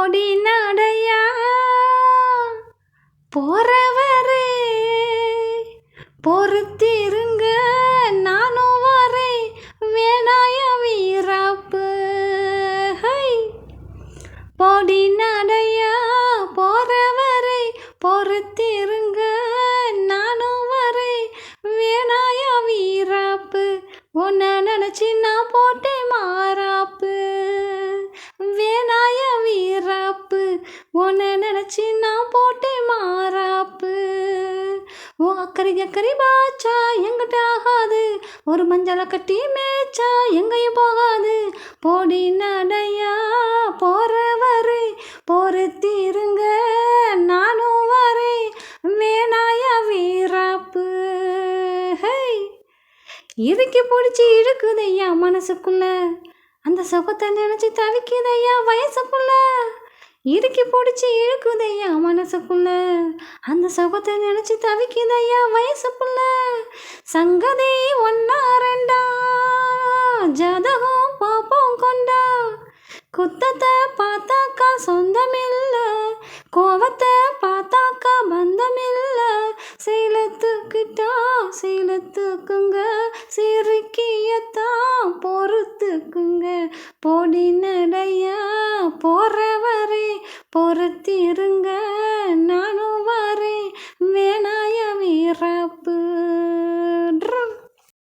ஓடி நடையா? போறவரே பொறுத்திருங்க நானும் வரேன். வேணாய வீராப்பு போடி நடையா போறவரே பொறுத்திருங்க நானும் வரேன். வேணாய வீராப்பு உன்னை நினச்சி நான் போட்டே மாறா. உன்னை நினச்சி நான் போட்டேன் மாறாப்பு. ஓ அக்கறை அக்கறை பாச்சா எங்கிட்ட ஆகாது. ஒரு மஞ்சளை கட்டி மேய்ச்சா? எங்கேயும் போகாது. போடி நடையா? போறவரே பொறுத்திருங்க நானும் வரேன். வேணாயா வீராப்பு. ஹை பிடிச்சி இழுக்குதையா மனசுக்குள்ள? அந்த சுகத்தை நினச்சி தவிக்குதையா வயசுக்குள்ள? இறுக்கி பிடிச்சி இழுக்குதையா மனசுக்குள்ள? அந்த சுகத்தை நினச்சி தவிக்குதையா வயசுக்குள்ள? சங்கதி ஒன்னா ரெண்டா? ஜாதகம் பாப்போம் கொண்டா? குத்தத்தை பார்த்தாக்கா சொந்தமில்ல. கோவத்தை பார்த்தாக்கா பந்தமில்ல. சீலத்துக்கிட்டா சீலத்துக்குங்க. சிறுக்கியத்தான் பொறுத்துக்குங்க. பொடி நட